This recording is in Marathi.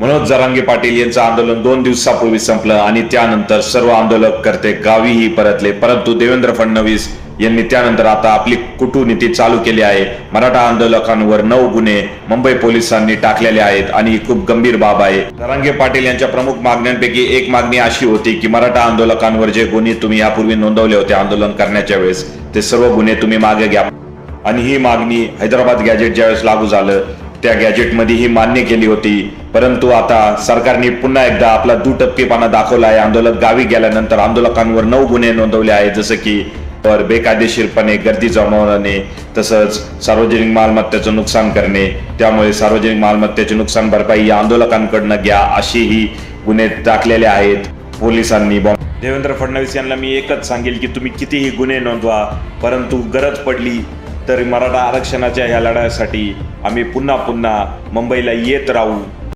मनोज जरांगे पाटील यांचं आंदोलन दोन दिवसापूर्वी संपलं आणि त्यानंतर सर्व आंदोलकर्ते गावीही परतले. परंतु देवेंद्र फडणवीस यांनी त्यानंतर आता आपली कुटुनीती चालू केली आहे. मराठा आंदोलकांवर नऊ गुन्हे मुंबई पोलिसांनी टाकलेले आहेत आणि ही खूप गंभीर बाब आहे. जरांगे पाटील यांच्या प्रमुख मागण्यांपैकी एक मागणी अशी होती की मराठा आंदोलकांवर जे गुन्हे तुम्ही यापूर्वी नोंदवले होते आंदोलन करण्याच्या वेळेस ते सर्व गुन्हे तुम्ही मागे घ्या. आणि ही मागणी हैदराबाद गॅजेट ज्यावेळेस लागू झालं त्या गॅजेटमध्ये ही मान्य केली होती. परंतु आता सरकारने पुन्हा एकदा आपला दुटप्पीपणा दाखवला आहे. आंदोलक गावी गेल्यानंतर आंदोलकांवर नऊ गुन्हे नोंदवले आहेत. जसं की वर बेकायदेशीरपणे गर्दी जमवणे तसंच सार्वजनिक मालमत्तेचं नुकसान करणे. त्यामुळे सार्वजनिक मालमत्तेचे नुकसान भरपाई या आंदोलकांकडनं घ्या अशीही गुन्हे टाकलेले आहेत. पोलिसांनी बॉम्ब देवेंद्र फडणवीस यांना मी एकच सांगेल की तुम्ही कितीही गुन्हे नोंदवा परंतु गरज पडली तर मराठा आरक्षणाच्या ह्या लढ्यासाठी आम्ही पुन्हा पुन्हा मुंबईला येत राहू.